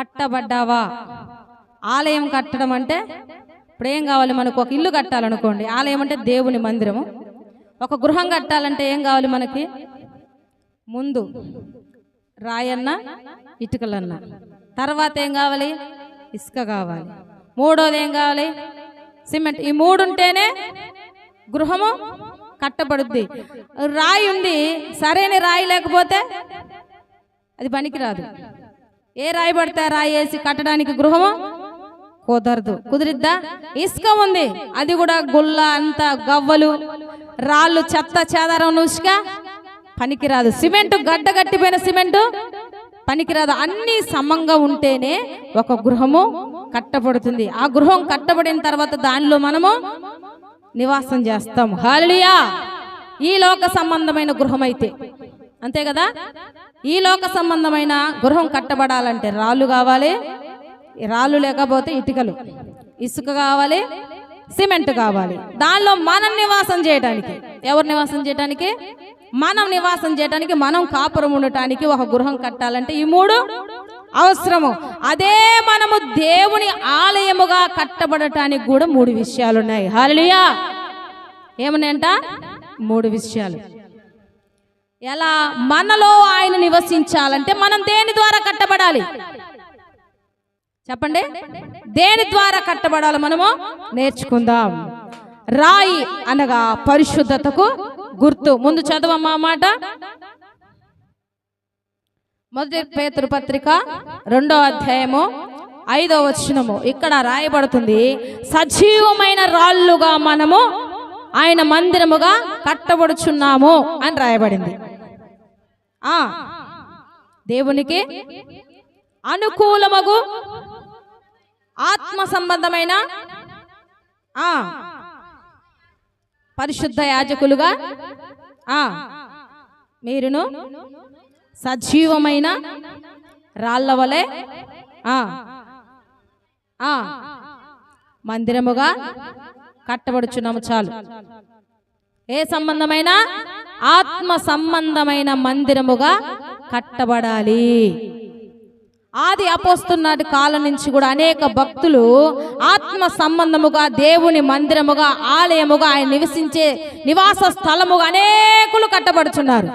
కట్టబడ్డావా? ఆలయం కట్టడం అంటే ఇప్పుడు ఏం కావాలి మనకు? ఒక ఇల్లు కట్టాలనుకోండి. ఆలయం అంటే దేవుని మందిరము. ఒక గృహం కట్టాలంటే ఏం కావాలి మనకి? ముందు రాయన్న ఇటుకలన్న. తర్వాత ఏం కావాలి? ఇసుక కావాలి. మూడోది ఏం కావాలి? సిమెంట్. ఈ మూడు ఉంటేనే గృహము కట్టబడుద్ది. రాయి ఉంది. సరైన రాయి లేకపోతే అది పనికిరాదు. ఏ రాయి పడితే రాయి వేసి కట్టడానికి గృహము? కుదరదు. కుదిరిద్దా? ఇసుక ఉంది. అది కూడా గుల్ల అంత గవ్వలు రాళ్ళు చెత్త చేదారం ఇసుక పనికిరాదు. సిమెంట్ గడ్డ కట్టిపోయిన సిమెంటు పనికిరాదు. అన్ని సమంగా ఉంటేనే ఒక గృహము కట్టబడుతుంది. ఆ గృహం కట్టబడిన తర్వాత దానిలో మనము నివాసం చేస్తాం హాలియా ఈ లోక సంబంధమైన గృహం అయితే అంతే కదా? ఈ లోక సంబంధమైన గృహం కట్టబడాలంటే రాళ్ళు కావాలి రాళ్ళు లేకపోతే ఇటుకలు ఇసుక కావాలి సిమెంట్ కావాలి. దానిలో మనం నివాసం చేయడానికి ఎవరు నివాసం చేయడానికి మనం నివాసం చేయడానికి మనం కాపురం ఉండటానికి ఒక గృహం కట్టాలంటే ఈ మూడు అవసరము. అదే మనము దేవుని ఆలయముగా కట్టబడటానికి కూడా మూడు విషయాలు ఉన్నాయి హాలియా ఏమన్నాయంట? మూడు విషయాలు. ఎలా? మనలో ఆయన నివసించాలంటే మనం దేని ద్వారా కట్టబడాలి? చెప్పండి. దేని ద్వారా కట్టబడాలి మనము? నేర్చుకుందాం. రాయి అనగా పరిశుద్ధతకు గుర్తు. ముందు చదవమ్మా మాట. మొదటి పేతురు పత్రిక రెండో అధ్యాయము ఐదో వచనము. ఇక్కడ రాయబడుతుంది సజీవమైన రాళ్ళుగా మనము ఆయన మందిరముగా కట్టబడుచున్నాము అని రాయబడింది. దేవునికి అనుకూలమగు ఆత్మ సంబంధమైన పరిశుద్ధ యాజకులుగా మీరును సజీవమైన రాళ్ళ వలె ఆ. మందిరముగా కట్టబడుచున్నాము చాలు. ఏ సంబంధమైన ఆత్మ సంబంధమైన మందిరముగా కట్టబడాలి. ఆది అపోస్తున్నటి కాలం నుంచి కూడా అనేక భక్తులు ఆత్మ సంబంధముగా దేవుని మందిరముగా ఆలయముగా ఆయన నివసించే నివాస స్థలముగా అనేకులు కట్టబడుచున్నారు.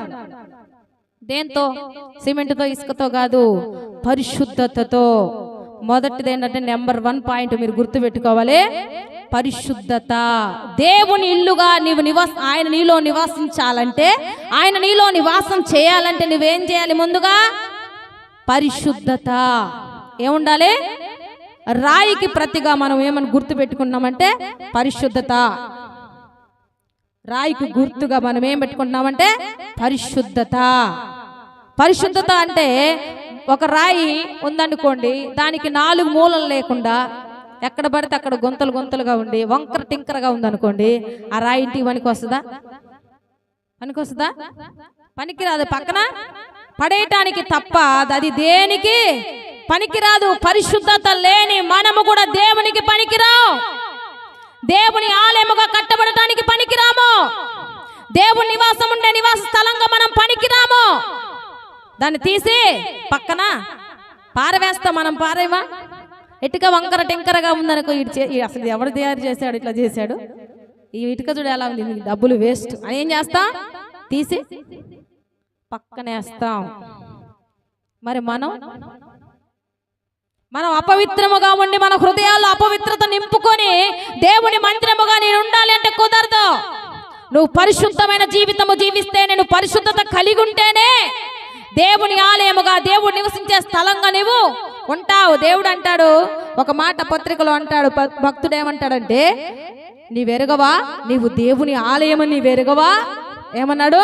దేంతో? సిమెంట్తో ఇసుకతో కాదు పరిశుద్ధతతో. మొదటిది ఏంటంటే నెంబర్ వన్ పాయింట్ మీరు గుర్తుపెట్టుకోవాలి. పరిశుద్ధత. దేవుని ఇల్లుగా నీవు నివాస ఆయన నీలో నివాసించాలంటే ఆయన నీలో నివాసం చేయాలంటే నువ్వేం చేయాలి ముందుగా? పరిశుద్ధత. ఏముండాలి? రాయికి ప్రతిగా మనం ఏమని గుర్తు పెట్టుకున్నామంటే పరిశుద్ధత. రాయికి గుర్తుగా మనం ఏం పెట్టుకుంటున్నామంటే పరిశుద్ధత. పరిశుద్ధత అంటే ఒక రాయి ఉందనుకోండి దానికి నాలుగు మూలలు లేకుండా ఎక్కడ పడితే అక్కడ గుంతలు గుంతలుగా ఉండి వంకర టింకరగా ఉందనుకోండి ఆ రాయి ఇంటికి పనికి వస్తుందా పనికి వస్తుందా పనికిరాదు. పక్కన పడేయటానికి తప్ప అది దేనికి పనికిరాదు. పరిశుద్ధత లేని మనము కూడా దేవునికి పనికిరావు దేవుని ఆలయముగా కట్టబడటానికి పనికిరాము. దేవుని నివాసం ఉండే నివాస స్థలంగా మనం పనికిరాము. దాన్ని తీసి పక్కన? పారవేస్తాం మనం పారేవా ఇటుక వంకర టింకరగా ఉందనుకో ఇటు ఈ అసలు ఎవడు తయారు చేశాడు ఇట్లా చేశాడు? ఈ ఇటుక చూడు ఎలా ఉంది డబ్బులు వేస్ట్. అని ఏం చేస్తాం? తీసి పక్కనేస్తాం మరి మనం? మనం అపవిత్రముగా ఉండి మన హృదయాల్లో అపవిత్రత నింపుకొని దేవుని మంత్రముగా నేను ఉండాలి అంటే కుదరదు. నువ్వు పరిశుద్ధమైన జీవితము జీవిస్తే నేను పరిశుద్ధత కలిగి ఉంటేనే దేవుని ఆలయముగా దేవుడు నివసించే స్థలంగా నువ్వు ఉంటావు. దేవుడు అంటాడు ఒక మాట పత్రికలో అంటాడు భక్తుడు ఏమంటాడంటే నీవెరగవా? నీవు దేవుని ఆలయమని నీవెరగవా? ఏమన్నాడు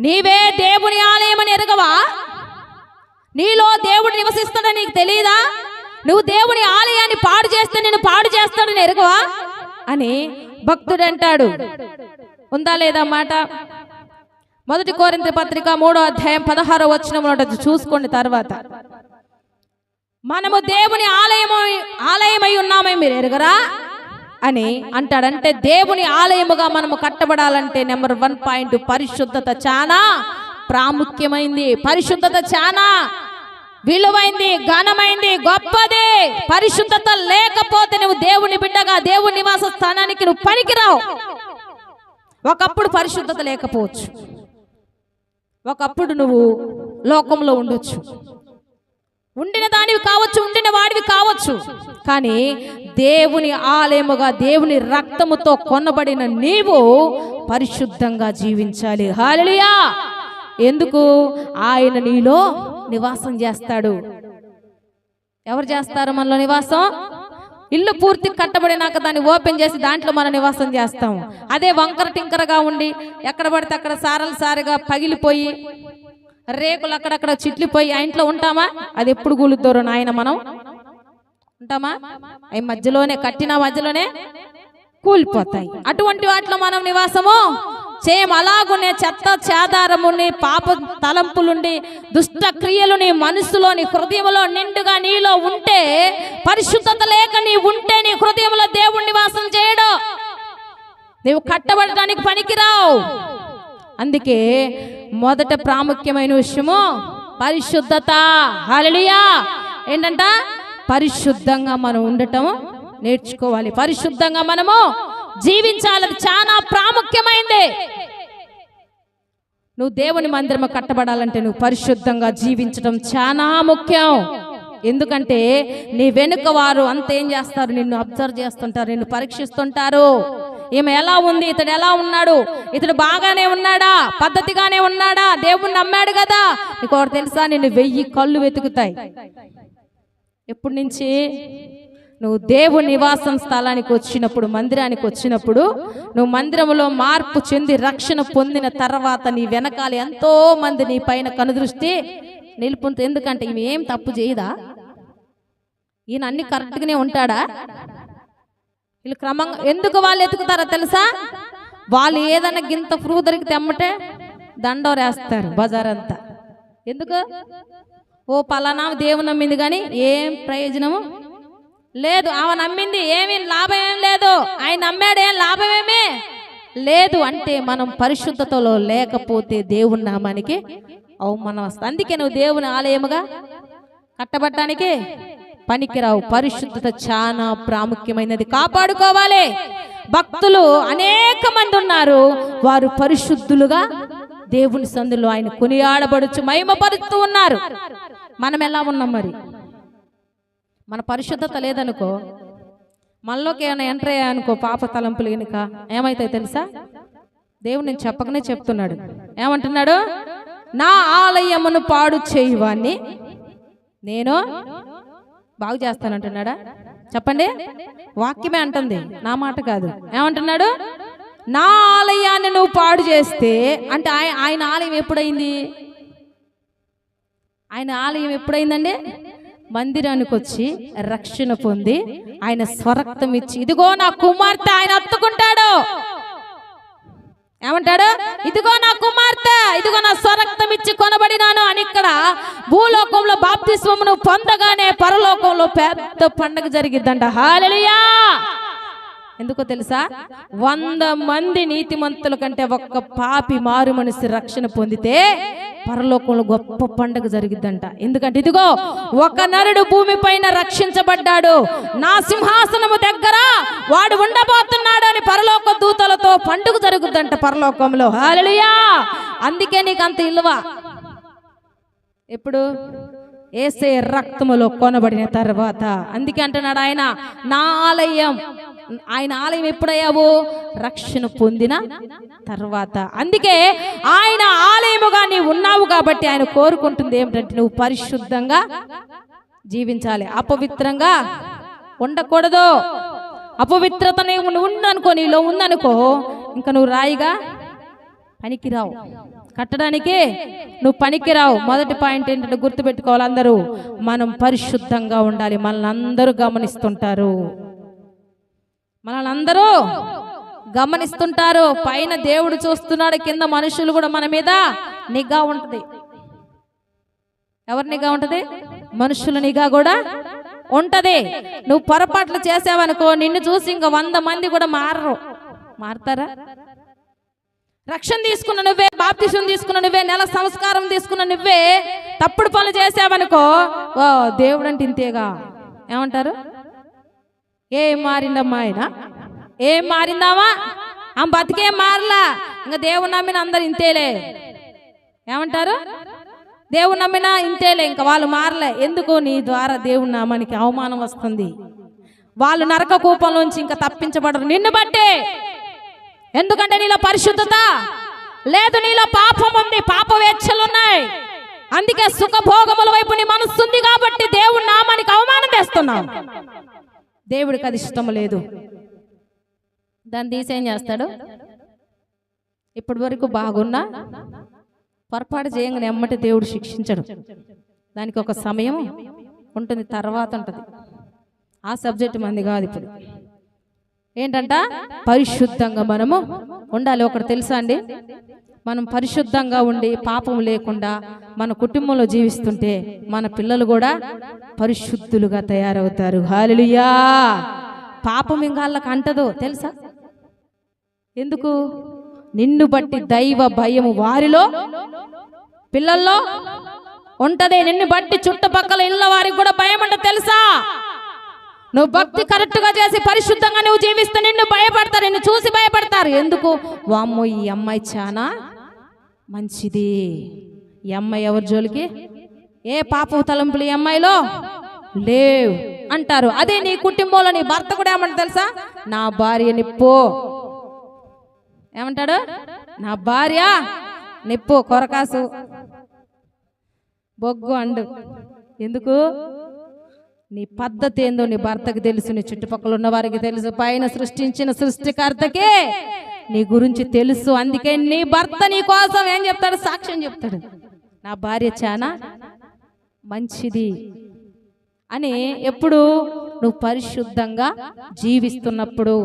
నీవే దేవుని ఆలయమని ఎరగవా? నీలో దేవుడు నివసిస్తాడని నీకు తెలియదా నువ్వు దేవుని ఆలయాన్ని పాడు చేస్తే నేను పాడు చేస్తాడని ఎరగవా? అని భక్తుడు అంటాడు. ఉందా లేదా మాట? మొదటి కోరింత పత్రిక మూడో అధ్యాయం పదహారో వచ్చిన చూసుకోండి తర్వాత. మనము దేవుని ఆలయము ఆలయమై ఉన్నామే మీరు ఎరగరా? అని అంటాడంటే దేవుని ఆలయముగా మనము కట్టబడాలంటే నెంబర్ వన్ పాయింట్ పరిశుద్ధత చాలా ప్రాముఖ్యమైంది. పరిశుద్ధత చాలా విలువైంది ఘనమైంది గొప్పది. పరిశుద్ధత లేకపోతే నువ్వు దేవుని బిడ్డగా దేవుని నివాస స్థానానికి నువ్వు పనికిరావు. ఒకప్పుడు పరిశుద్ధత లేకపోవచ్చు. ఒకప్పుడు నువ్వు లోకంలో ఉండొచ్చు. ఉండిన దానివి కావచ్చు ఉండిన వాడివి కావచ్చు. కానీ దేవుని ఆలయముగా దేవుని రక్తముతో కొనబడిన నీవు పరిశుద్ధంగా జీవించాలి. హాలియా ఎందుకు? ఆయన నీలో నివాసం చేస్తాడు. ఎవరు చేస్తారు మనలో నివాసం? ఇల్లు పూర్తి కట్టబడినాక దాన్ని ఓపెన్ చేసి దాంట్లో మనం నివాసం చేస్తాం. అదే వంకర టింకరగా ఉండి ఎక్కడ పడితే అక్కడ సారలు సారిగా పగిలిపోయి రేకులు అక్కడక్కడ చిట్లిపోయి ఆ ఇంట్లో ఉంటామా? అది ఎప్పుడు కూలుద్దోరు నాయన మనం? ఉంటామా? అవి మధ్యలోనే కట్టిన మధ్యలోనే కూలిపోతాయి. అటువంటి వాటిలో మనం నివాసము? చేయం అలాగునే చెత్త చేదారముని పాప తలంపులుండి దుష్ట క్రియలు నీ మనసులో నీ హృదయంలో నిండుగా నీలో ఉంటే పరిశుద్ధత లేక నీ ఉంటే నీ హృదయంలో దేవుణ్ణి వాసం చేయడం. నీవు కట్టబడటానికి పనికిరావు. అందుకే మొదట ప్రాముఖ్యమైన విషయము పరిశుద్ధత. హలియా ఏంటంట? పరిశుద్ధంగా మనం ఉండటం నేర్చుకోవాలి. పరిశుద్ధంగా మనము జీవించాలని చాలా ప్రాముఖ్యమైంది. నువ్వు దేవుని మందిరము కట్టబడాలంటే నువ్వు పరిశుద్ధంగా జీవించడం చాలా ముఖ్యం. ఎందుకంటే నీ వెనుక వారు అంతేం చేస్తారు? నిన్ను అబ్జర్వ్ చేస్తుంటారు నిన్ను పరీక్షిస్తుంటారు. ఈమె ఎలా ఉంది? ఇతడు ఎలా ఉన్నాడు? ఇతడు బాగానే ఉన్నాడా? పద్ధతిగానే ఉన్నాడా? దేవుణ్ణి నమ్మాడు కదా? నీకు ఒకటి తెలుసా? నిన్ను వెయ్యి కళ్ళు వెతుకుతాయి. ఎప్పటి నుంచి? నువ్వు దేవు నివాసం స్థలానికి వచ్చినప్పుడు మందిరానికి వచ్చినప్పుడు నువ్వు మందిరంలో మార్పు చెంది రక్షణ పొందిన తర్వాత నీ వెనకాల ఎంతో మంది నీ పైన కనుదృష్టి నిలుపుతుంది ఎందుకంటే ఇవి ఏం తప్పు చేయదా? ఈయన అన్ని కరెక్ట్గానే ఉంటాడా? వీళ్ళు క్రమంగా ఎందుకు వాళ్ళు ఎతుకుతారో తెలుసా? వాళ్ళు ఏదైనా గింత ఫ్రూ తెమ్మటే అమ్మటే దండోరేస్తారు బజార్ అంతా ఎందుకు? ఓ పలానా దేవుని నమ్మింది కానీ ఏం ప్రయోజనము? లేదు ఆమె నమ్మింది ఏమి లాభం ఏం లేదు. ఆయన నమ్మాడు ఏం లాభమేమే? లేదు అంటే మనం పరిశుద్ధతలో లేకపోతే దేవుని నామానికి అవమానం వస్తుంది. అందుకే నువ్వు దేవుని ఆలయముగా కట్టబడటానికి పనికిరావు. పరిశుద్ధత చాలా ప్రాముఖ్యమైనది. కాపాడుకోవాలి. భక్తులు అనేక మంది ఉన్నారు. వారు పరిశుద్ధులుగా దేవుని సందులో ఆయన కొనియాడబడుచు మహిమపరుస్తూ ఉన్నారు. మనం ఎలా ఉన్నాం మరి? మన పరిశుద్ధత లేదనుకో మనలోకి ఏమైనా ఎంటర్ అయ్యాయనుకో పాప తలంపులు కనుక ఏమైతే తెలుసా? దేవుడు నేను చెప్పకనే చెప్తున్నాడు. ఏమంటున్నాడు? నా ఆలయమును పాడు చేయువాన్ని నేను బాగు చేస్తానంటున్నాడా? చెప్పండి. వాక్యమే అంటుంది. నా మాట కాదు. ఏమంటున్నాడు? నా ఆలయాన్ని నువ్వు పాడు చేస్తే అంటే ఆయన ఆలయం ఎప్పుడైంది? ఆయన ఆలయం ఎప్పుడైందండి? మందిరానికి వచ్చి రక్షణ పొంది ఆయన స్వరక్తం ఇచ్చి ఇదిగో నా కుమార్తె ఆయన అత్తుకుంటాడు. ఏమంటాడు? ఇదిగో నా కుమార్తె ఇదిగో నా స్వరక్తం ఇచ్చి కొనబడినాను. అని ఇక్కడ భూలోకంలో బాప్తిస్వమును పొందగానే పరలోకంలో పెద్ద పండగ జరిగిద్దంట. హాలలుయా! ఎందుకో తెలుసా? వంద మంది నీతిమంతుల కంటే ఒక్క పాపి మారు మనిషి రక్షణ పొందితే పరలోకంలో గొప్ప పండుగ జరిగిద్దంట. ఎందుకంటే ఇదిగో ఒక నరుడు భూమి పైన రక్షించబడ్డాడు. నా సింహాసనము దగ్గర వాడు ఉండబోతున్నాడు అని పరలోక దూతలతో పండుగ జరుగుద్దంట పరలోకంలో. హాలలుయా అందుకే నీకు అంత ఇల్లువ ఎప్పుడు? ఏసే రక్తములో కొనబడిన తర్వాత. అందుకే అంటున్నాడు ఆయన నా ఆలయం ఆయన ఆలయం ఎప్పుడయ్యావు? రక్షణ పొందిన తర్వాత. అందుకే ఆయన ఆలయముగా నీవు ఉన్నావు కాబట్టి ఆయన కోరుకుంటుంది ఏమిటంటే నువ్వు పరిశుద్ధంగా జీవించాలి. అపవిత్రంగా ఉండకూడదు. అపవిత్రత నువ్వు ఉందనుకో నీలో ఉందనుకో ఇంకా నువ్వు రాయిగా పనికిరావు. కట్టడానికి నువ్వు పనికిరావు. మొదటి పాయింట్ ఏంటంటే గుర్తుపెట్టుకోవాలి అందరూ. మనం పరిశుద్ధంగా ఉండాలి. మనల్ని అందరూ గమనిస్తుంటారు. మనల్ని అందరూ గమనిస్తుంటారు. పైన దేవుడు చూస్తున్నాడు కింద మనుషులు కూడా మన మీద నిఘా ఉంటది. ఎవరి నిఘా ఉంటది? మనుషుల నిఘా కూడా ఉంటది. నువ్వు పొరపాట్లు చేసావనుకో నిన్ను చూసి ఇంకా వంద మంది కూడా మారరు. మారతారా? రక్షణ తీసుకున్న నువ్వే బాప్తిసం తీసుకున్న నువ్వే నెల సంస్కారం తీసుకున్న నువ్వే తప్పుడు పనులు చేసావనుకో ఓ దేవుడు అంటే ఇంతేగా. ఏమంటారు? ఏం మారిందమ్మా ఆయన? ఏం మారిందావా? ఆ బతికేం మారలా. ఇంకా దేవుని నమ్మిన అందరు ఇంతేలే. ఏమంటారు? దేవుని నమ్మినా ఇంతేలే. ఇంకా వాళ్ళు మారలే. ఎందుకు? నీ ద్వారా దేవుని నామానికి అవమానం వస్తుంది. వాళ్ళు నరక కూపంలోంచి ఇంకా తప్పించబడరు. నిన్ను బట్టే. ఎందుకంటే నీలో పరిశుద్ధత లేదు. నీలో పాపం ఉంది. పాప వేచ్ఛలున్నాయి. అందుకే సుఖభోగముల వైపు నీ మనస్సుంది కాబట్టి దేవుడి నామానికి అవమానం తెస్తున్నావు దేవుడికి అది ఇష్టం లేదు. దాన్ని తీసేం చేస్తాడు? ఇప్పటి వరకు బాగున్నా పొరపాటు చేయంగానే ఎమ్మటి దేవుడు శిక్షించడు. దానికి ఒక సమయం ఉంటుంది తర్వాత ఉంటుంది. ఆ సబ్జెక్ట్ మంది కాదు ఇప్పుడు. ఏంటంట? పరిశుద్ధంగా మనము ఉండాలి. ఒకటి తెలుసా అండి? మనం పరిశుద్ధంగా ఉండి పాపం లేకుండా మన కుటుంబంలో జీవిస్తుంటే మన పిల్లలు కూడా పరిశుద్ధులుగా తయారవుతారు. హాలియా పాపం ఇంకా వాళ్ళకి అంటదో తెలుసా? ఎందుకు? నిన్ను బట్టి దైవ భయము వారిలో పిల్లల్లో ఉంటది. నిన్ను బట్టి చుట్టుపక్కల ఇళ్ళ వారికి కూడా భయం అంటే తెలుసా? నువ్వు భక్తి కరెక్ట్గా చేసి పరిశుద్ధంగా నువ్వు జీవిస్తే నిన్ను భయపడతారు నిన్ను చూసి భయపడతారు. ఎందుకు? వామ్మో ఈ అమ్మాయి చాలా మంచిది. ఈ అమ్మాయి ఎవరి జోలికి? ఏ పాప తలంపులు ఈ అమ్మాయిలో? లేవు. అంటారు అదే నీ కుటుంబంలో నీ భర్త కూడా ఏమంట తెలుసా? నా భార్య నిప్పు ఏమంటాడు? నా భార్య నిప్పు కొరకాసు. బొగ్గు అండు. ఎందుకు? నీ పద్ధతి ఏందో నీ భర్తకి తెలుసు నీ చుట్టుపక్కల ఉన్న వారికి తెలుసు పైన సృష్టించిన సృష్టికర్తకే నీ గురించి తెలుసు అందుకే నీ భర్త నీ కోసం ఏం చెప్తాడు? సాక్ష్యం చెప్తాడు. నా భార్య చాలా మంచిది అని ఎప్పుడు నువ్వు పరిశుద్ధంగా జీవిస్తున్నప్పుడు.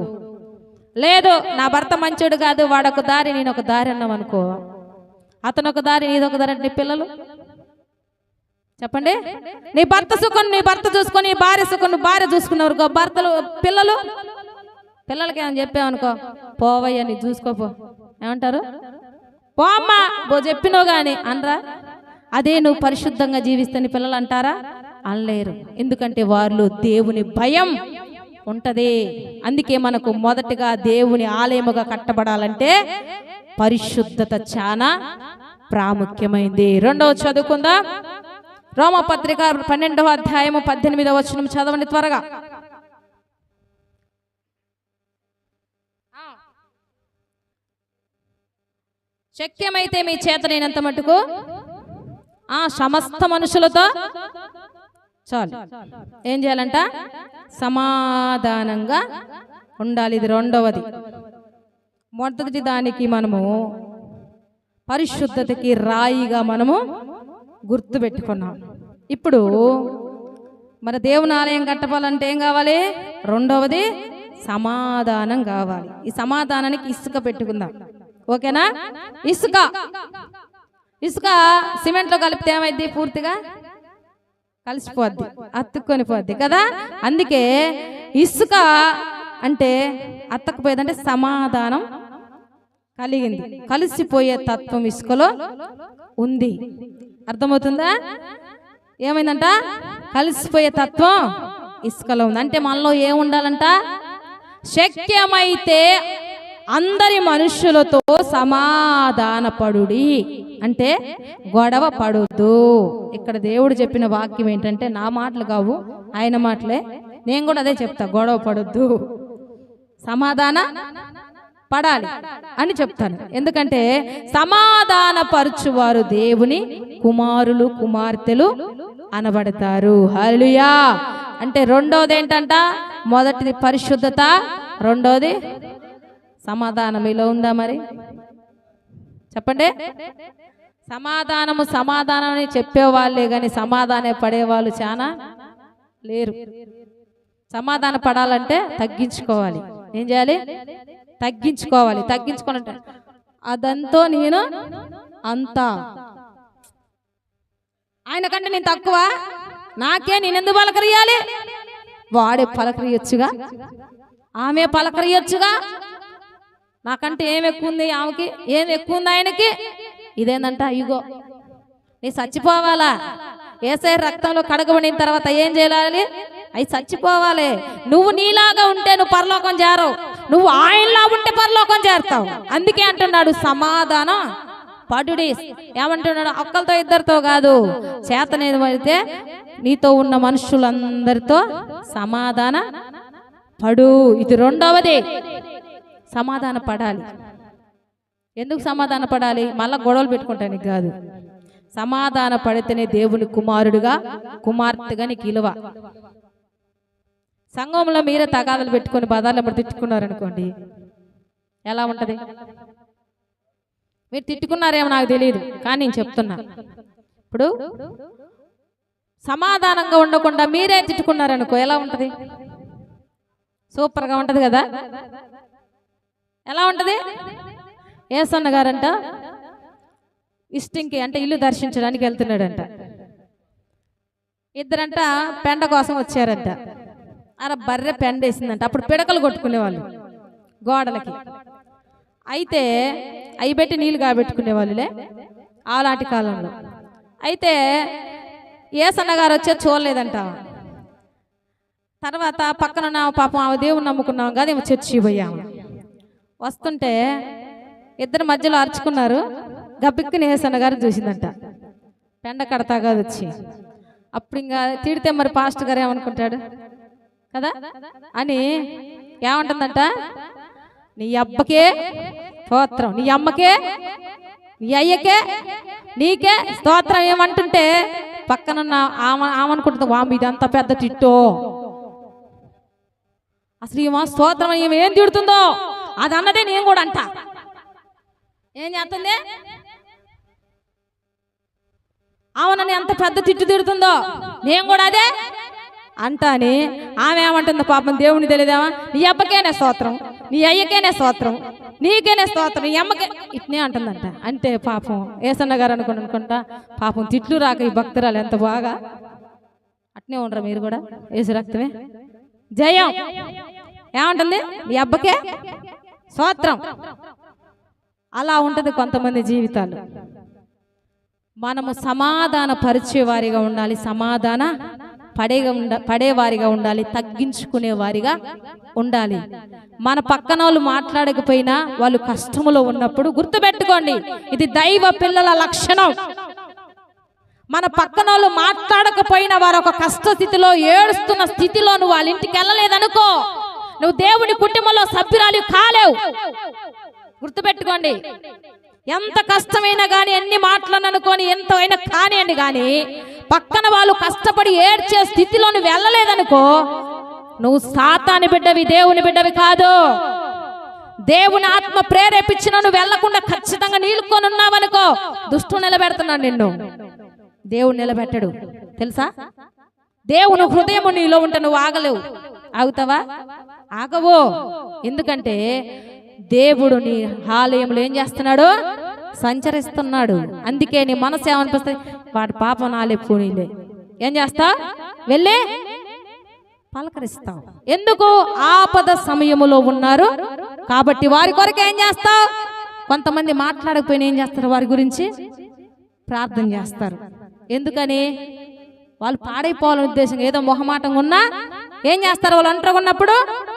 లేదు నా భర్త మంచోడు కాదు వాడొక దారి నేను ఒక దారి అన్నావు అనుకో. అతను ఒక దారి నీదొక దారి అంటే నీ పిల్లలు? చెప్పండి. నీ భర్త సుఖం నీ భర్త చూసుకొని భార్య సుఖం భార్య చూసుకున్నావు భర్తలు పిల్లలు? పిల్లలకి ఏమని చెప్పావనుకో పోవయ్య నీ చూసుకోపో ఏమంటారు? పో అమ్మా బో చెప్పినో గాని అనరా అదే నువ్వు పరిశుద్ధంగా జీవిస్తని పిల్లలు అంటారా? అనలేరు. ఎందుకంటే వారిలో దేవుని భయం ఉంటది. అందుకే మనకు మొదటగా దేవుని ఆలయముగా కట్టబడాలంటే పరిశుద్ధత చాలా ప్రాముఖ్యమైంది. రెండవ చదువుకుందా. రోమపత్రిక పన్నెండవ అధ్యాయము పద్దెనిమిదవ వచనం చదవండి త్వరగా. శక్యమైతే మీ చేత నేనంత మటుకు ఆ సమస్త మనుషులతో చాలు. ఏం చేయాలంట? సమాధానంగా ఉండాలి. ఇది రెండవది. మొదటి దానికి మనము పరిశుద్ధతకి రాయిగా మనము గుర్తు పెట్టుకున్నాం. ఇప్పుడు మన దేవుని ఆలయం కట్టపాలంటే ఏం కావాలి? రెండవది సమాధానం కావాలి. ఈ సమాధానానికి ఇసుక పెట్టుకుందాం. ఓకేనా? ఇసుక. ఇసుక సిమెంట్లో కలిపితే ఏమైంది పూర్తిగా? కలిసిపోద్ది అత్తుక్కొని పోద్ది కదా? అందుకే ఇసుక అంటే అత్తకపోయేదంటే సమాధానం కలిగింది. కలిసిపోయే తత్వం ఇసుకలో ఉంది. అర్థమవుతుందా? ఏమైందంట? కలిసిపోయే తత్వం ఇసుకలో ఉంది. అంటే మనలో ఏం ఉండాలంట శక్యమైతే అందరి మనుషులతో సమాధానపడుడి. అంటే గొడవ పడొద్దు. ఇక్కడ దేవుడు చెప్పిన వాక్యం ఏంటంటే నా మాటలు కావు ఆయన మాటలే. నేను కూడా అదే చెప్తా గొడవ పడొద్దు. సమాధాన పడాలి అని చెప్తాను. ఎందుకంటే సమాధాన పరుచువారు దేవుని కుమారులు కుమార్తెలు అనబడతారు. హలుయా అంటే రెండోది ఏంటంట మొదటిది పరిశుద్ధత రెండోది సమాధానం ఇలా ఉందా మరి? చెప్పండి. సమాధానము సమాధానం అని చెప్పేవాళ్ళే కానీ సమాధానం పడేవాళ్ళు చాలా లేరు. సమాధాన పడాలంటే తగ్గించుకోవాలి. ఏం చేయాలి? తగ్గించుకోవాలి. తగ్గించుకోవాలంటే అదంతో నేను అంతా. ఆయన కంటే నేను తక్కువ. నాకే నేను ఎందుకు పలకరియాలి? వాడే పలకరియొచ్చుగా? ఆమె పలకరియొచ్చుగా? నాకంటే ఏం ఎక్కువ ఉంది ఆమెకి ఏం ఎక్కువ ఉంది ఆయనకి? ఇదేందంట? ఇగో నీ చచ్చిపోవాలా? ఏసై రక్తంలో కడగబడిన తర్వాత ఏం చేయాలి? అవి చచ్చిపోవాలి. నువ్వు నీలాగా ఉంటే నువ్వు పరలోకం చేరవు నువ్వు ఆయనలా ఉంటే పరలోకం చేరుతావు అందుకే అంటున్నాడు సమాధానం పడుడి ఏమంటున్నాడు? ఒక్కలతో ఇద్దరితో కాదు. చేతనేది పడితే నీతో ఉన్న మనుషులందరితో సమాధాన పడు. ఇది రెండవది. సమాధాన పడాలి ఎందుకు సమాధాన పడాలి మళ్ళా గొడవలు పెట్టుకుంటానికి కాదు. సమాధాన పడితేనే దేవుని కుమారుడుగా కుమార్తెగా నీకు ఇలువ. సంఘంలో మీరే తగాదలు పెట్టుకొని బదాలు ఎప్పుడు తిట్టుకున్నారనుకోండి ఎలా ఉంటుంది? మీరు తిట్టుకున్నారేమో నాకు తెలియదు కానీ నేను చెప్తున్నా. ఇప్పుడు సమాధానంగా ఉండకుండా మీరే తిట్టుకున్నారనుకో ఎలా ఉంటుంది? సూపర్గా ఉంటుంది కదా? ఎలా ఉంటది? ఏసన్న గారంట ఇష్టింకి అంటే ఇల్లు దర్శించడానికి వెళ్తున్నాడంట. ఇద్దరంట పెండ కోసం వచ్చారంట. అరే బర్రె పెండ వేసిందంట అప్పుడు పిడకలు కొట్టుకునేవాళ్ళు గోడలకి. అయితే అవి పెట్టి నీళ్ళు కాబెట్టుకునే వాళ్ళులే కాలంలో. అయితే ఏ సన్నగారు వచ్చే చూడలేదంట. తర్వాత పక్కన ఉన్న పాపం ఆ దేవుని నమ్ముకున్నాం కదా ఏమో చర్చి పోయాము. వస్తుంటే ఇద్దరు మధ్యలో అరుచుకున్నారు. గబ్బిక్కుని నేసన్న గారు చూసిందంట. పెండ కడతా కాదు వచ్చి అప్పుడు ఇంకా తిడితే మరి పాస్ట్ గారు ఏమనుకుంటాడు? కదా? అని ఏమంటుందంట? నీ అబ్బకే స్తోత్రం. నీ అమ్మకే నీ అయ్యకే నీకే స్తోత్రం ఏమంటుంటే పక్కనున్న ఆమె ఆమెనుకుంటుంది ఇది ఇదంతా పెద్ద తిట్టో. అసలు ఈమె స్తోత్రం ఈమె ఏం తిడుతుందో? అది అన్నదే నేను కూడా అంట. ఏం చేస్తుంది? ఆమెనని ఎంత పెద్ద తిట్టు తిడుతుందో? నేను కూడా అదే అంటాని. ఆమె ఏమంటుందో పాపం? దేవుని తెలియదేమా? నీ అబ్బకేనే స్తోత్రం నీ అయ్యకేనే స్తోత్రం నీకేనే స్తోత్రం నీ అమ్మకే ఇట్నే అంటుందంట. అంటే పాపం ఏసన్న గారు అనుకుని అనుకుంటా పాపం తిట్లు రాక ఈ భక్తురాలు ఎంత బాగా. అట్నే ఉండరు మీరు కూడా? ఏసు రక్తమే. జయం. ఏమంటుంది? నీ అబ్బకే? స్వాత్రం. అలా ఉంటది కొంతమంది జీవితాలు. మనము సమాధాన పరిచేవారిగా ఉండాలి సమాధాన పడేగా ఉండ పడేవారిగా ఉండాలి తగ్గించుకునే వారిగా ఉండాలి. మన పక్కన వాళ్ళు మాట్లాడకపోయినా వాళ్ళు కష్టములో ఉన్నప్పుడు గుర్తుపెట్టుకోండి ఇది దైవ పిల్లల లక్షణం. మన పక్కన వాళ్ళు మాట్లాడకపోయినా వారు ఒక కష్ట స్థితిలో ఏడుస్తున్న స్థితిలో నువ్వు వాళ్ళ ఇంటికి వెళ్ళలేదనుకో నువ్వు దేవుని కుటుంబంలో సభ్యురాలు కాలేవు. గుర్తుపెట్టుకోండి. ఎంత కష్టమైనా కానీ ఎన్ని మాటలను ఎంతైనా ఎంత అయినా కానివ్వండి కానీ పక్కన వాళ్ళు కష్టపడి ఏడ్చే స్థితిలో నువ్వు వెళ్ళలేదనుకో నువ్వు సాతాని బిడ్డవి దేవుని బిడ్డవి కాదు. దేవుని ఆత్మ ప్రేరేపించిన నువ్వు వెళ్ళకుండా ఖచ్చితంగా నీలుకొని ఉన్నావనుకో దుష్టు నిలబెడుతున్నాడు నిన్ను. దేవుడు నిలబెట్టడు. తెలుసా? దేవుని హృదయము నీలో ఉంటే నువ్వు ఆగలేవు. ఆగుతావా? ఆగవో. ఎందుకంటే దేవుడు నీ ఆలయంలో ఏం చేస్తున్నాడు? సంచరిస్తున్నాడు. అందుకే నీ మనసు ఏమనిపిస్తుంది? వాడి పాపం నాలే పూనీలే. ఏం చేస్తా? వెళ్ళి. పలకరిస్తావు. ఎందుకు? ఆపద సమయములో ఉన్నారు. కాబట్టి వారి కొరకు ఏం చేస్తావు? కొంతమంది మాట్లాడకపోయినా ఏం చేస్తారు? వారి గురించి ప్రార్థన చేస్తారు. ఎందుకని? వాళ్ళు పాడైపోవాలనే ఉద్దేశం ఏదో మొహమాటంగా ఉన్నా ఏం చేస్తారు? వాళ్ళు అంటారు ఉన్నప్పుడు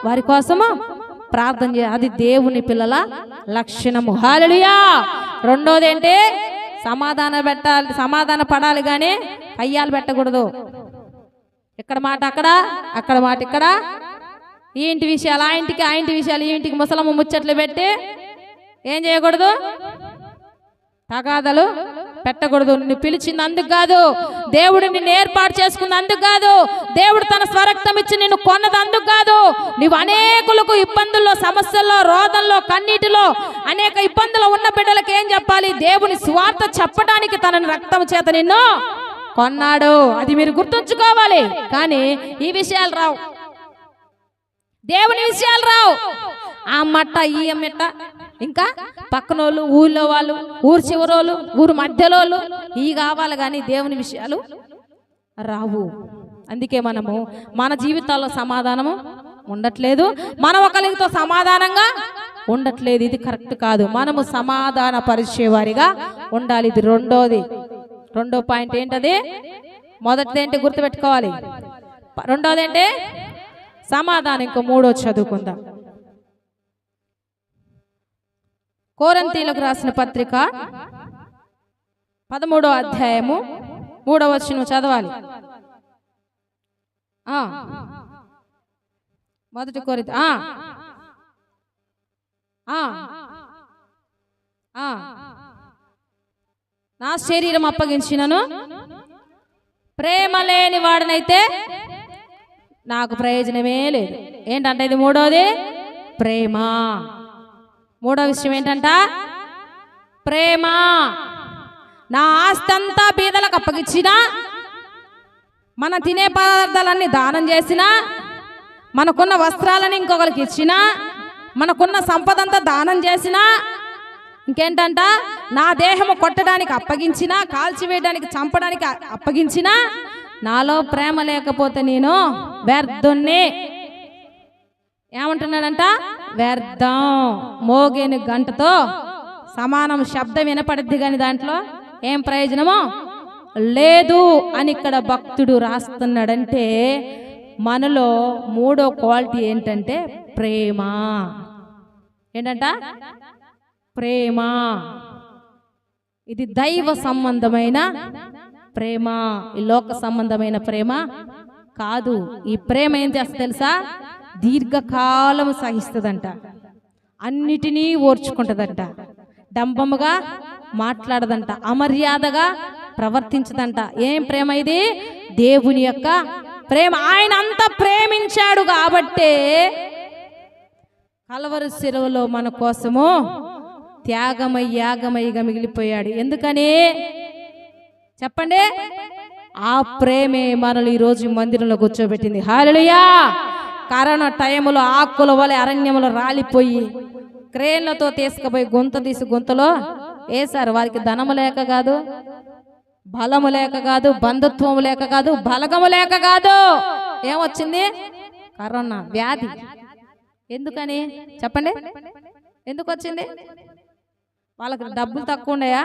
వారి కోసము? ప్రార్థన చే అది దేవుని పిల్లల లక్షణము. హాలలుయా రెండోది ఏంటి? సమాధాన పెట్టాలి సమాధాన పడాలి కానీ అయ్యాలు పెట్టకూడదు. ఇక్కడ మాట అక్కడ అక్కడ మాట ఇక్కడ. ఈ ఇంటి విషయాలు ఆ ఇంటికి ఆ ఇంటి విషయాలు ఈ ఇంటికి ముసలమ్మ ముచ్చట్లు పెట్టి ఏం చేయకూడదు? తగాదలు పెట్టకూడదు. నిన్ను పిలిచింది అందుకు కాదు. దేవుడు నిన్ను ఏర్పాటు చేసుకుంది అందుకు కాదు. దేవుడు తన స్వరక్తం ఇచ్చి నిన్ను కొన్నది అందుకు కాదు. నువ్వు అనేకులకు ఇబ్బందుల్లో సమస్యల్లో రోదంలో కన్నీటిలో అనేక ఇబ్బందులు ఉన్న బిడ్డలకు ఏం చెప్పాలి? దేవుని స్వార్థ చెప్పడానికి తనని రక్తం చేత నిన్ను కొన్నాడు. అది మీరు గుర్తుంచుకోవాలి. కానీ ఈ విషయాలు రావు. దేవుని విషయాలు రావు. ఆ మట్ట ఈ మిట్ట ఇంకా పక్కనోళ్ళు ఊళ్ళో వాళ్ళు ఊరు చివరోళ్ళు ఊరు మధ్యలోళ్ళు ఈ కావాలి కానీ దేవుని విషయాలు రావు. అందుకే మనము మన జీవితాల్లో సమాధానము ఉండట్లేదు. మనం ఒకరితో సమాధానంగా ఉండట్లేదు. ఇది కరెక్ట్ కాదు. మనము సమాధాన పరిచేవారిగా ఉండాలి. ఇది రెండోది. రెండో పాయింట్ ఏంటది? మొదటిది ఏంటి గుర్తుపెట్టుకోవాలి? రెండోది ఏంటి? సమాధానం. ఇంకో మూడో చదువుకుందాం. కోరంతీలకు రాసిన పత్రిక పదమూడో అధ్యాయము మూడో వచ్చిన చదవాలి. మొదటి కోరిత నా శరీరం అప్పగించినను. ప్రేమ లేని వాడనైతే నాకు ప్రయోజనమే లేదు. ఏంటంటే ఇది మూడోది? ప్రేమ. మూడో విషయం ఏంటంట? ప్రేమ. నా ఆస్తి అంతా బీదలకు అప్పగించిన మన తినే పదార్థాలన్నీ దానం చేసినా మనకున్న వస్త్రాలని ఇంకొకరికి ఇచ్చిన మనకున్న సంపద అంతా దానం చేసినా ఇంకేంటంట? నా దేహము కొట్టడానికి అప్పగించినా కాల్చివేయడానికి చంపడానికి అప్పగించిన అప్పగించినా నాలో ప్రేమ లేకపోతే నేను వ్యర్థుణ్ణి. ఏమంటున్నాడంట? వ్యర్థం. మోగేని గంటతో సమానం శబ్దం వినపడుద్ది కానీ దాంట్లో ఏం ప్రయోజనమో? లేదు అని ఇక్కడ భక్తుడు రాస్తున్నాడంటే మనలో మూడో క్వాలిటీ ఏంటంటే ప్రేమ. ఏంటంట? ప్రేమ. ఇది దైవ సంబంధమైన ప్రేమ. ఈ లోక సంబంధమైన ప్రేమ కాదు. ఈ ప్రేమ ఏం చేస్తా తెలుసా? దీర్ఘకాలం సహిస్తుందంట అన్నిటినీ ఓర్చుకుంటుందంట. డంబముగా మాట్లాడదంట. అమర్యాదగా ప్రవర్తించదంట. ఏం ప్రేమ ఇది? దేవుని యొక్క ప్రేమ. ఆయన అంత ప్రేమించాడు కాబట్టే కలవరు సెలవులో మన కోసము త్యాగమై యాగమైగా మిగిలిపోయాడు. ఎందుకని? చెప్పండి. ఆ ప్రేమే మనల్ని ఈరోజు మందిరంలో కూర్చోబెట్టింది. హాలలుయా కరోనా టైంలో ఆకుల వలె అరణ్యంలో రాలిపోయి క్రేన్లతో తీసుకుపోయి గుంత తీసి గుంతలో వేశారు వారికి ధనము లేక కాదు? బలము లేక కాదు? బంధుత్వము లేక కాదు? బలగము లేక కాదు? ఏమొచ్చింది? కరోనా వ్యాధి. ఎందుకని? చెప్పండి. ఎందుకు వచ్చింది వాళ్ళకి డబ్బులు తక్కువ ఉన్నాయా?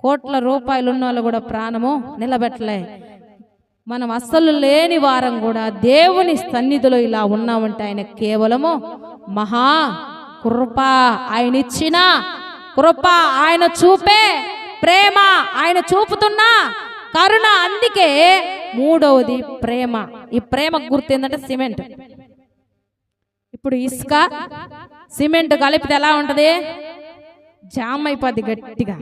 కోట్ల రూపాయలు ఉన్న వాళ్ళు కూడా ప్రాణము నిలబెట్టలే. మనం అస్సలు లేని వారం కూడా దేవుని సన్నిధిలో ఇలా ఉన్నామంటే ఆయన కేవలము మహా కృప. ఆయన ఇచ్చిన కృప. ఆయన చూపే ప్రేమ. ఆయన చూపుతున్నా కరుణ. అందుకే మూడవది ప్రేమ. ఈ ప్రేమ గుర్తు ఏంటంటే సిమెంట్. ఇప్పుడు ఇసుక సిమెంట్ కలిపితే ఎలా ఉంటది? జామ్ అయిపోద్ది గట్టిగా.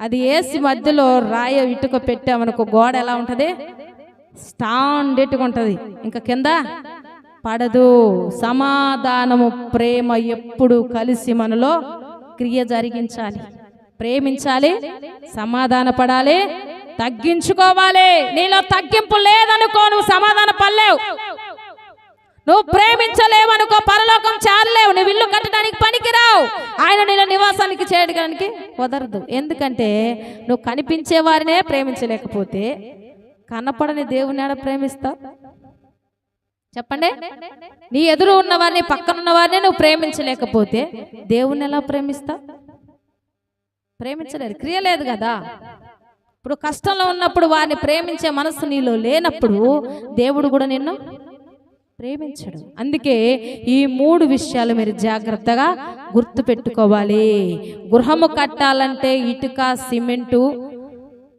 అది వేసి మధ్యలో రాయ ఇటుక పెట్టామనుకో గోడ ఎలా ఉంటుంది? స్టాండెట్గా ఉంటుంది. ఇంకా కింద పడదు. సమాధానము ప్రేమ ఎప్పుడు కలిసి మనలో క్రియ జరిగించాలి. ప్రేమించాలి సమాధాన పడాలి తగ్గించుకోవాలి. నీలో తగ్గింపు లేదనుకో నువ్వు సమాధాన పడలేవు. నువ్వు ప్రేమించలేవనుకో పరలోకం చేరలేవు నువ్వు ఇల్లు కట్టడానికి పనికిరావు. ఆయన నేను నివాసానికి చేయడానికి కుదరదు ఎందుకంటే నువ్వు కనిపించే వారినే ప్రేమించలేకపోతే కనపడని దేవుని ఆడ ప్రేమిస్తావు చెప్పండి. నీ ఎదురు ఉన్న వారిని పక్కన ఉన్నవారిని నువ్వు ప్రేమించలేకపోతే దేవుణ్ణి ఎలా ప్రేమిస్తావు ప్రేమించలేరు క్రియ లేదు కదా. ఇప్పుడు కష్టంలో ఉన్నప్పుడు వారిని ప్రేమించే మనసు నీలో లేనప్పుడు దేవుడు కూడా నిన్ను ప్రేమించడు. అందుకే ఈ మూడు విషయాలు మీరు జాగ్రత్తగా గుర్తు పెట్టుకోవాలి గృహము కట్టాలంటే ఇటుక సిమెంటు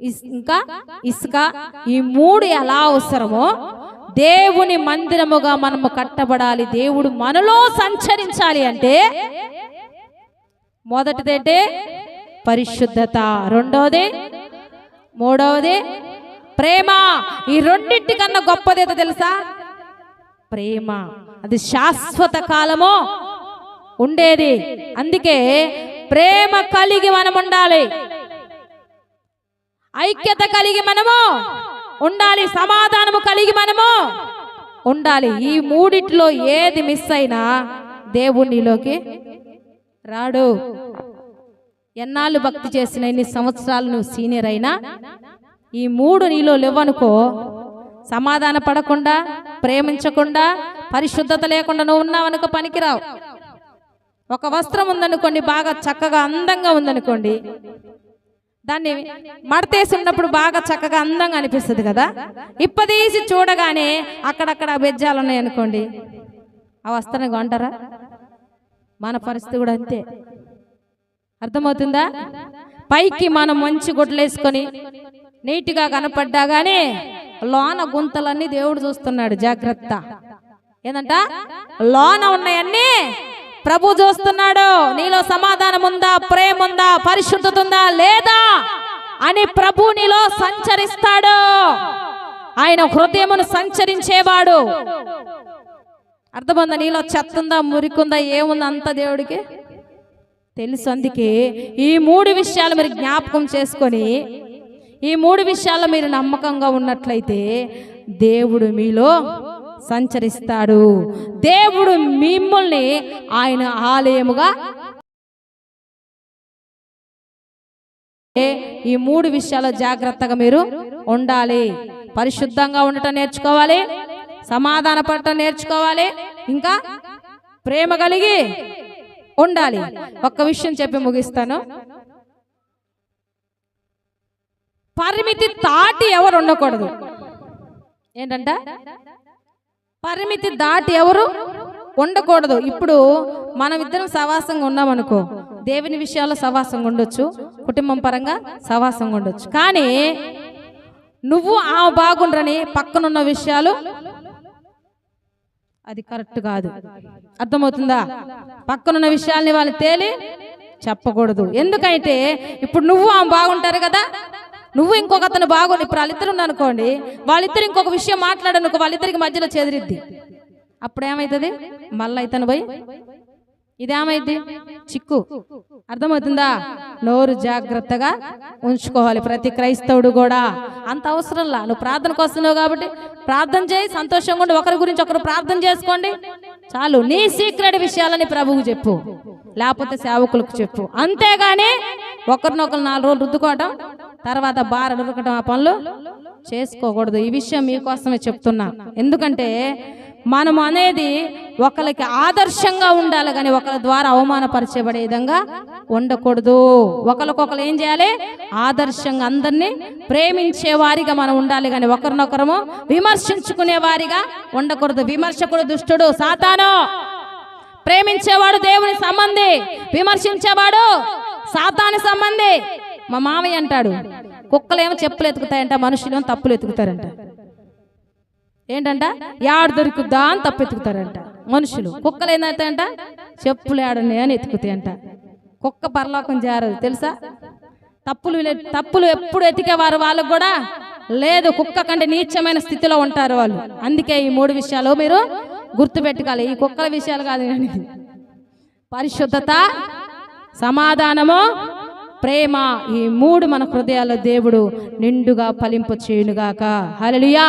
ఇంకా ఇసుక ఈ మూడు ఎలా అవసరమో దేవుని మందిరముగా మనము కట్టబడాలి. దేవుడు మనలో సంచరించాలి అంటే మొదటిదంటే పరిశుద్ధత. రెండవది? మూడవది? ప్రేమ. ఈ రెండింటి కన్నా గొప్పదేదో తెలుసా? ప్రేమ. అది శాశ్వత కాలము ఉండేది. అందుకే ప్రేమ కలిగి మనం ఉండాలి. ఐక్యత కలిగి మనము. ఉండాలి సమాధానము కలిగి మనము. ఉండాలి ఈ మూడిట్లో ఏది మిస్ అయినా దేవునిలోకి రాడు. ఎన్నాళ్ళు భక్తి చేసిన ఎన్ని సంవత్సరాలు నువ్వు సీనియర్ అయినా ఈ మూడు నీలో లేవనుకో సమాధాన పడకుండా ప్రేమించకుండా పరిశుద్ధత లేకుండా నువ్వు ఉన్నావనుకో పనికిరావు. ఒక వస్త్రం ఉందనుకోండి బాగా చక్కగా అందంగా ఉందనుకోండి దాన్ని మడతేసి ఉన్నప్పుడు బాగా చక్కగా అందంగా అనిపిస్తుంది కదా? ఇప్పదీసి చూడగానే అక్కడక్కడ బెజ్జాలు ఉన్నాయి అనుకోండి. అవి వస్తానే కొంటారా మన పరిస్థితి కూడా అంతే. అర్థమవుతుందా? పైకి మనం మంచి గుడ్లేసుకొని నీట్గా కనపడ్డా కానీ లోన గుంతలన్నీ దేవుడు చూస్తున్నాడు జాగ్రత్త. ఏందంట? లోన ఉన్నాయన్నీ ప్రభు చూస్తున్నాడు. నీలో సమాధానం ఉందా ప్రేమ ఉందా పరిశుద్ధత ఉందా లేదా? అని ప్రభు నీలో సంచరిస్తాడు. ఆయన హృదయమును సంచరించేవాడు. అర్థమైందా? నీలో చెత్త ఉందా మురికుందా? ఏముందా అంత దేవుడికి? తెలుసు అందుకే. ఈ మూడు విషయాలు మీరు జ్ఞాపకం చేసుకొని ఈ మూడు విషయాల్లో మీరు నమ్మకంగా ఉన్నట్లయితే దేవుడు మీలో సంచరిస్తాడు. దేవుడు మిమ్మల్ని ఆయన ఆలయముగా ఈ మూడు విషయాలు జాగ్రత్తగా మీరు ఉండాలి. పరిశుద్ధంగా ఉండటం నేర్చుకోవాలి. సమాధాన పడటం నేర్చుకోవాలి. ఇంకా ప్రేమ కలిగి ఉండాలి. ఒక్క విషయం చెప్పి ముగిస్తాను. పరిమితి తాటి ఎవరు ఉండకూడదు. ఏంటంట? పరిమితి దాటి ఎవరు ఉండకూడదు. ఇప్పుడు మనం ఇద్దరం సవాసంగా ఉన్నామనుకో దేవుని విషయాల్లో సవాసంగా ఉండొచ్చు కుటుంబం పరంగా సవాసంగా ఉండొచ్చు. కానీ నువ్వు ఆ బాగుండ్రని పక్కనున్న విషయాలు అది కరెక్ట్ కాదు. అర్థమవుతుందా? పక్కనున్న విషయాల్ని వాళ్ళు తేలి చెప్పకూడదు. ఎందుకంటే ఇప్పుడు నువ్వు ఆమె బాగుంటారు కదా నువ్వు ఇంకొక అతను బాగోని ఇప్పుడు వాళ్ళిద్దరు అనుకోండి వాళ్ళిద్దరు ఇంకొక విషయం మాట్లాడనుకో వాళ్ళిద్దరికి మధ్యలో చెదిరిద్ది. అప్పుడు ఏమవుతుంది మళ్ళీ ఇతను పోయి ఇదేమైంది? చిక్కు. అర్థమవుతుందా? నోరు జాగ్రత్తగా ఉంచుకోవాలి ప్రతి క్రైస్తవుడు కూడా. అంత అవసరంలా నువ్వు ప్రార్థనకు వస్తున్నావు కాబట్టి ప్రార్థన చేయి సంతోషంగా ఉండి. ఒకరి గురించి ఒకరు ప్రార్థన చేసుకోండి. చాలు. నీ సీక్రెట్ విషయాలని ప్రభువుకు చెప్పు. లేకపోతే సేవకులకు చెప్పు. అంతేగాని ఒకరినొకరు నాలుగు రోజులు రుద్దుకోవటం తర్వాత బార ఆ పనులు చేసుకోకూడదు. ఈ విషయం మీకోసమే చెప్తున్నా. ఎందుకంటే మనం అనేది ఒకరికి ఆదర్శంగా ఉండాలి కానీ ఒకరి ద్వారా అవమానపరచబడే విధంగా ఉండకూడదు. ఒకరికొకరు ఏం చేయాలి? ఆదర్శంగా అందరినీ ప్రేమించే వారిగా మనం ఉండాలి కానీ ఒకరినొకరము విమర్శించుకునే వారిగా ఉండకూడదు. విమర్శకుడు దుష్టుడు సాతాను. ప్రేమించేవాడు దేవుని సంబంధి విమర్శించేవాడు సాతాని సంబంధి. మా మామయ్య అంటాడు కుక్కలేమో చెప్పులు ఎతుకుతాయంట మనుషులేమో తప్పులు ఎతుకుతారంట. ఏంటంట? యాడ దొరుకుద్దా అని తప్పెతుకుతారంట. మనుషులు కుక్కలు ఏంటంట చెప్పులు ఏడని అని ఎతుకుతాయంట కుక్క పరలోకం చేరదు తెలుసా? తప్పులు తప్పులు ఎప్పుడు ఎతికేవారు వాళ్ళకు కూడా లేదు కుక్క కంటే నీచమైన స్థితిలో ఉంటారు వాళ్ళు. అందుకే ఈ మూడు విషయాలు మీరు గుర్తుపెట్టుకోవాలి. ఈ కుక్కల విషయాలు కాదు కానీ పరిశుద్ధత సమాధానము ప్రేమ ఈ మూడు మన హృదయాల్లో దేవుడు నిండుగా ఫలింపు చేయునుగాక హల్లెలూయా!